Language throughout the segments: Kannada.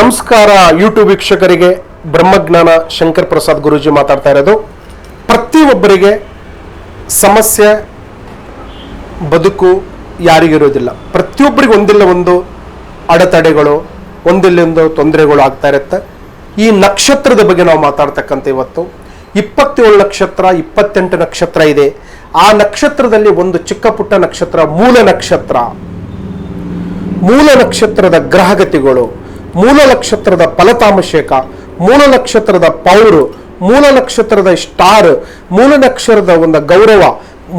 ನಮಸ್ಕಾರ ಯೂಟ್ಯೂಬ್ ವೀಕ್ಷಕರಿಗೆ, ಬ್ರಹ್ಮಜ್ಞಾನ ಶಂಕರ್ ಪ್ರಸಾದ್ ಗುರುಜಿ ಮಾತಾಡ್ತಾ ಇರೋದು. ಪ್ರತಿಯೊಬ್ಬರಿಗೆ ಸಮಸ್ಯೆ, ಬದುಕು ಯಾರಿಗಿರೋದಿಲ್ಲ ಪ್ರತಿಯೊಬ್ಬರಿಗೆ ಒಂದಿಲ್ಲ ಒಂದು ಅಡೆತಡೆಗಳು ಒಂದಿಲ್ಲೊಂದು ತೊಂದರೆಗಳು ಆಗ್ತಾ ಇರುತ್ತೆ. ಈ ನಕ್ಷತ್ರದ ಬಗ್ಗೆ ನಾವು ಮಾತಾಡ್ತಕ್ಕಂಥ ಇವತ್ತು, ಇಪ್ಪತ್ತೇಳು ನಕ್ಷತ್ರ, ಇಪ್ಪತ್ತೆಂಟು ನಕ್ಷತ್ರ ಇದೆ. ಆ ನಕ್ಷತ್ರದಲ್ಲಿ ಒಂದು ಚಿಕ್ಕ ಪುಟ್ಟ ನಕ್ಷತ್ರ, ಮೂಲ ನಕ್ಷತ್ರ. ಮೂಲ ನಕ್ಷತ್ರದ ಗ್ರಹಗತಿಗಳು. ಮೂಲ ನಕ್ಷತ್ರದ ಫಲತಾಮಶೇಕ ಮೂಲ ನಕ್ಷತ್ರದ ಪೌರು ಮೂಲ ನಕ್ಷತ್ರದ ಸ್ಟಾರ್ ಮೂಲ ನಕ್ಷತ್ರದ ಒಂದು ಗೌರವ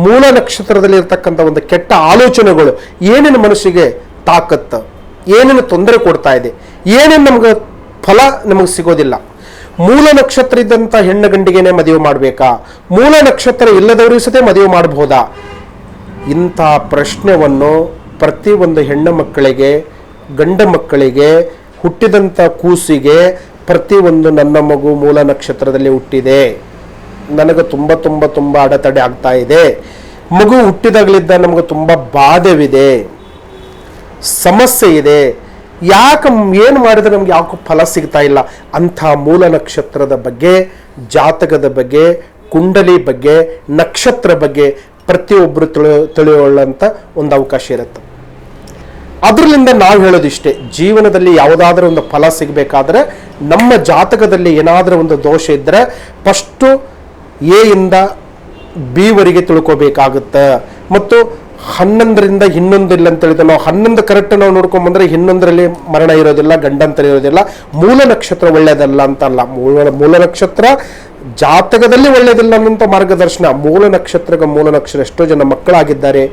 ಮೂಲ ನಕ್ಷತ್ರದಲ್ಲಿ ಇರ್ತಕ್ಕಂಥ ಒಂದು ಕೆಟ್ಟ ಆಲೋಚನೆಗಳು ಏನೇನು ಮನಸ್ಸಿಗೆ ತಾಕತ್ತು, ಏನೇನು ತೊಂದರೆ ಕೊಡ್ತಾ ಇದೆ, ಏನೇನು ನಮ್ಗೆ ಫಲ ನಮಗೆ ಸಿಗೋದಿಲ್ಲ. ಮೂಲ ನಕ್ಷತ್ರ ಇದ್ದಂಥ ಹೆಣ್ಣು ಗಂಡಿಗೆನೆ ಮದುವೆ ಮಾಡಬೇಕಾ? ಮೂಲ ನಕ್ಷತ್ರ ಇಲ್ಲದವರು ಸತೆ ಮದುವೆ ಮಾಡಬಹುದಾ? ಇಂಥ ಪ್ರತಿ ಒಂದು ಹೆಣ್ಣು ಮಕ್ಕಳಿಗೆ, ಗಂಡ ಮಕ್ಕಳಿಗೆ ಹುಟ್ಟಿದಂಥ ಕೂಸಿಗೆ ಪ್ರತಿಯೊಂದು ನನ್ನ ಮಗು ಮೂಲ ನಕ್ಷತ್ರದಲ್ಲಿ ಹುಟ್ಟಿದೆ. ನನಗೆ ತುಂಬ ತುಂಬ ತುಂಬ ಅಡೆತಡೆ ಆಗ್ತಾ ಇದೆ. ಮಗು ಹುಟ್ಟಿದಾಗಲಿದ್ದ ನಮಗೆ ತುಂಬ ಬಾಧವಿದೆ. ಸಮಸ್ಯೆ ಇದೆ. ಯಾಕೆ ಏನು ಮಾಡಿದ್ರೆ ನಮ್ಗೆ ಯಾಕೆ ಫಲ ಸಿಗ್ತಾ ಇಲ್ಲ. ಅಂಥ ಮೂಲ ನಕ್ಷತ್ರದ ಬಗ್ಗೆ, ಜಾತಕದ ಬಗ್ಗೆ, ಕುಂಡಲಿ ಬಗ್ಗೆ, ನಕ್ಷತ್ರ ಬಗ್ಗೆ ಪ್ರತಿಯೊಬ್ಬರು ತಿಳಿಯೋ ತಿಳಿಯೋಳ್ಳಂಥ ಒಂದು ಅವಕಾಶ ಇರುತ್ತೆ. ಅದರಿಂದ ನಾವು ಹೇಳೋದಿಷ್ಟೇ, ಜೀವನದಲ್ಲಿ ಯಾವುದಾದ್ರೂ ಒಂದು ಫಲ ಸಿಗಬೇಕಾದ್ರೆ ನಮ್ಮ ಜಾತಕದಲ್ಲಿ ಏನಾದರೂ ಒಂದು ದೋಷ ಇದ್ದರೆ ಫಸ್ಟು ಎ ಇಂದ ಬಿ ವರೆಗೆ ತಿಳ್ಕೊಬೇಕಾಗುತ್ತೆ. ಮತ್ತು ಹನ್ನೊಂದರಿಂದ ಇನ್ನೊಂದಿಲ್ಲ ಅಂತ ಹೇಳಿದ್ರೆ ನಾವು ಹನ್ನೊಂದು ಕರೆಕ್ಟ್ ನಾವು ನೋಡ್ಕೊಂಬಂದ್ರೆ ಇನ್ನೊಂದರಲ್ಲಿ ಮರಣ ಇರೋದಿಲ್ಲ, ಗಂಡಂತರ ಇರೋದಿಲ್ಲ. ಮೂಲ ನಕ್ಷತ್ರ ಒಳ್ಳೆಯದಲ್ಲ ಅಂತಲ್ಲ. ಮೂಲ ಮೂಲ ನಕ್ಷತ್ರ ಜಾತಕದಲ್ಲಿ ಒಳ್ಳೆಯದಿಲ್ಲ ಅನ್ನೋಂಥ ಮಾರ್ಗದರ್ಶನ. ಮೂಲ ನಕ್ಷತ್ರಗ ಮೂಲ ನಕ್ಷತ್ರ ಎಷ್ಟೋ ಜನ ಮಕ್ಕಳಾಗಿದ್ದಾರೆ,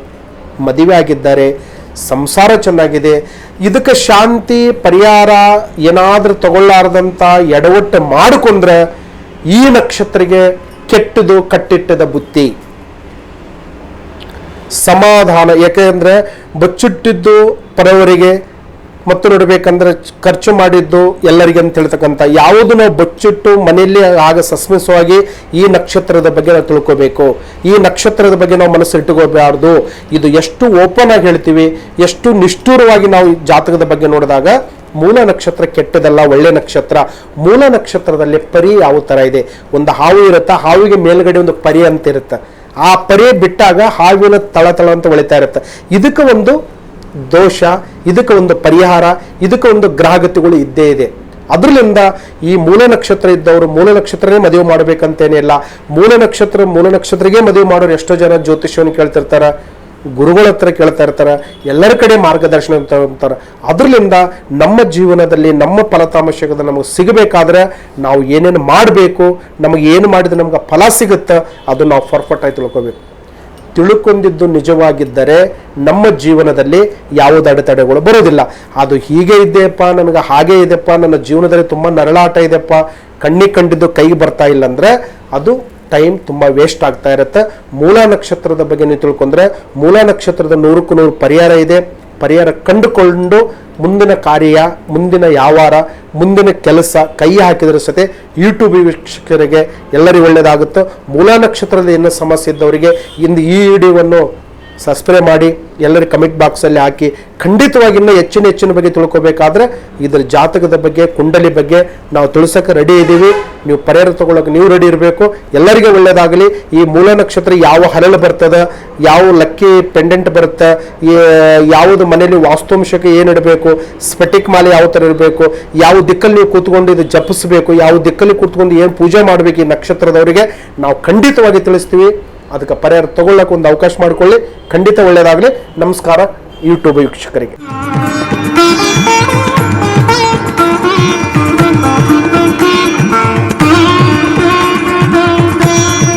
ಮದುವೆ ಆಗಿದ್ದಾರೆ. ಸಂಸಾರ ಚೆನ್ನಾಗಿದೆ. ಇದಕ್ಕೆ ಶಾಂತಿ, ಪರಿಹಾರ ಏನಾದರೂ ತಗೊಳ್ಳಾರ್ದಂಥ ಎಡವಟ್ಟು ಮಾಡಿಕೊಂಡ್ರೆ ಈ ನಕ್ಷತ್ರಗೆ ಕೆಟ್ಟದು, ಕಟ್ಟಿಟ್ಟದ ಬುತ್ತಿ ಸಮಾಧಾನ. ಯಾಕೆಂದರೆ ಬಚ್ಚುಟ್ಟಿದ್ದು ಪರವರಿಗೆ ಮತ್ತು ನೋಡಬೇಕಂದ್ರೆ ಖರ್ಚು ಮಾಡಿದ್ದು ಎಲ್ಲರಿಗೆ ಅಂತ ಹೇಳ್ತಕ್ಕಂಥ ಯಾವುದು ನಾವು ಬಚ್ಚಿಟ್ಟು ಮನೆಯಲ್ಲಿ ಆಗ ಸಸ್ಮಿಸವಾಗಿ ಈ ನಕ್ಷತ್ರದ ಬಗ್ಗೆ ನಾವು ತಿಳ್ಕೋಬೇಕು. ಈ ನಕ್ಷತ್ರದ ಬಗ್ಗೆ ನಾವು ಮನಸ್ಸು ಇಟ್ಟುಕೋಬಾರ್ದು ಇದು ಎಷ್ಟು ಓಪನ್ ಆಗಿ ಹೇಳ್ತೀವಿ, ಎಷ್ಟು ನಿಷ್ಠೂರವಾಗಿ ನಾವು ಜಾತಕದ ಬಗ್ಗೆ ನೋಡಿದಾಗ ಮೂಲ ನಕ್ಷತ್ರ ಕೆಟ್ಟದಲ್ಲ, ಒಳ್ಳೆ ನಕ್ಷತ್ರ. ಮೂಲ ನಕ್ಷತ್ರದಲ್ಲಿ ಪರಿ ಯಾವ ಥರ ಇದೆ? ಒಂದು ಹಾವು ಇರುತ್ತಾ, ಹಾವಿಗೆ ಮೇಲ್ಗಡೆ ಒಂದು ಪರಿ ಅಂತ ಇರುತ್ತೆ. ಆ ಪರಿ ಬಿಟ್ಟಾಗ ಹಾವಿನ ತಳ ತಳ ಅಂತ ಒಳಿತಾ ಇರುತ್ತೆ. ಇದಕ್ಕೆ ಒಂದು ದೋಷ, ಇದಕ್ಕೆ ಒಂದು ಪರಿಹಾರ, ಇದಕ್ಕೆ ಒಂದು ಗ್ರಹಗತಿಗಳು ಇದ್ದೇ ಇದೆ. ಅದರಿಂದ ಈ ಮೂಲ ನಕ್ಷತ್ರ ಇದ್ದವರು ಮೂಲ ನಕ್ಷತ್ರನೇ ಮದುವೆ ಮಾಡಬೇಕಂತೇನಿಲ್ಲ ಮೂಲ ನಕ್ಷತ್ರ, ಮೂಲ ನಕ್ಷತ್ರಗೆ ಮದುವೆ ಮಾಡೋರು ಎಷ್ಟೋ ಜನ ಜ್ಯೋತಿಷ್ಯವನ್ನು ಕೇಳ್ತಿರ್ತಾರ, ಗುರುಗಳ ಹತ್ರ ಕೇಳ್ತಾ ಇರ್ತಾರ, ಎಲ್ಲರ ಕಡೆ ಮಾರ್ಗದರ್ಶನ ಅಂತಾರೆ. ಅದರಿಂದ ನಮ್ಮ ಜೀವನದಲ್ಲಿ, ನಮ್ಮ ಫಲತಾಂಶಗಳು ನಮಗೆ ಸಿಗಬೇಕಾದ್ರೆ ನಾವು ಏನೇನು ಮಾಡಬೇಕು, ನಮಗೆ ಏನು ಮಾಡಿದ್ರೆ ನಮ್ಗೆ ಫಲ ಸಿಗುತ್ತೆ, ಅದು ನಾವು ಫರ್ಫೆಕ್ಟ್ ಆಗಿ ತಿಳ್ಕೊಬೇಕು. ತಿಳ್ಕೊಂಡಿದ್ದು ನಿಜವಾಗಿದ್ದರೆ ನಮ್ಮ ಜೀವನದಲ್ಲಿ ಯಾವುದೇ ಅಡೆತಡೆಗಳು ಬರೋದಿಲ್ಲ ಅದು ಹೀಗೆ ಇದೆಯಪ್ಪ, ನನಗೆ ಹಾಗೆ ಇದೆಪ್ಪ ನನ್ನ ಜೀವನದಲ್ಲಿ ತುಂಬ ನರಳಾಟ ಇದೆಯಪ್ಪ, ಕಣ್ಣಿಗೆ ಕಂಡಿದ್ದು ಕೈಗೆ ಬರ್ತಾ ಇಲ್ಲ ಅಂದರೆ ಅದು ಟೈಮ್ ತುಂಬ ವೇಸ್ಟ್ ಆಗ್ತಾ ಇರುತ್ತೆ. ಮೂಲ ನಕ್ಷತ್ರದ ಬಗ್ಗೆ ನೀವು ತಿಳ್ಕೊಂಡ್ರೆ, ಮೂಲ ನಕ್ಷತ್ರದ ನೂರಕ್ಕೂ ನೂರು ಪರಿಹಾರ ಇದೆ. ಪರಿಹಾರ ಕಂಡುಕೊಂಡು ಮುಂದಿನ ಕಾರ್ಯ, ಮುಂದಿನ ವ್ಯಾಪಾರ ಮುಂದಿನ ಕೆಲಸ ಕೈ ಹಾಕಿದ್ರ ಸತೆ ಯೂಟ್ಯೂಬ್ ವೀಕ್ಷಕರಿಗೆ ಎಲ್ಲರಿಗೂ ಒಳ್ಳೆಯದಾಗುತ್ತೆ ಮೂಲ ನಕ್ಷತ್ರದ ಏನು ಸಮಸ್ಯೆ ಇದ್ದವರಿಗೆ ಇಂದು ಈ ವಿಡಿಯೋವನ್ನು ಸಬ್ಸ್ಕ್ರೈಬ್ ಮಾಡಿ ಎಲ್ಲರ ಕಮೆಂಟ್ ಬಾಕ್ಸಲ್ಲಿ ಹಾಕಿ ಖಂಡಿತವಾಗಿ ಇನ್ನೂ ಹೆಚ್ಚಿನ ಹೆಚ್ಚಿನ ಬಗ್ಗೆ ತಿಳ್ಕೊಬೇಕಾದ್ರೆ ಇದರ ಜಾತಕದ ಬಗ್ಗೆ, ಕುಂಡಲಿ ಬಗ್ಗೆ ನಾವು ತಿಳಿಸೋಕೆ ರೆಡಿ ಇದ್ದೀವಿ ನೀವು ಪರಿಹಾರ ತೊಗೊಳ್ಳೋಕೆ ನೀವು ರೆಡಿ ಇರಬೇಕು. ಎಲ್ಲರಿಗೆ ಒಳ್ಳೆಯದಾಗಲಿ ಈ ಮೂಲ ನಕ್ಷತ್ರ ಯಾವ ಹರಳು ಬರ್ತದೆ, ಯಾವ ಲಕ್ಕಿ ಪೆಂಡೆಂಟ್ ಬರುತ್ತೆ ಯಾವುದು ಮನೆಯಲ್ಲಿ ಏನು ಇಡಬೇಕು, ಸ್ಫಟಿಕ್ ಮಾಲೆ ಯಾವ ಥರ ಇರಬೇಕು, ಯಾವ ದಿಕ್ಕಲ್ಲಿ ನೀವು ಕೂತ್ಕೊಂಡು ಇದು ಜಪಿಸಬೇಕು, ಯಾವ ದಿಕ್ಕಲ್ಲಿ ಕೂತ್ಕೊಂಡು ಏನು ಪೂಜೆ ಮಾಡಬೇಕು ಈ ನಕ್ಷತ್ರದವರಿಗೆ ನಾವು ಖಂಡಿತವಾಗಿ ತಿಳಿಸ್ತೀವಿ. ಅದಕ್ಕೆ ಪರಿಹಾರ ತಗೊಳ್ಳೋಕೆ ಒಂದು ಅವಕಾಶ ಮಾಡಿಕೊಳ್ಳಿ. ಖಂಡಿತ ಒಳ್ಳೆಯದಾಗಲಿ ನಮಸ್ಕಾರ. ಯೂಟ್ಯೂಬ್ ವೀಕ್ಷಕರಿಗೆ.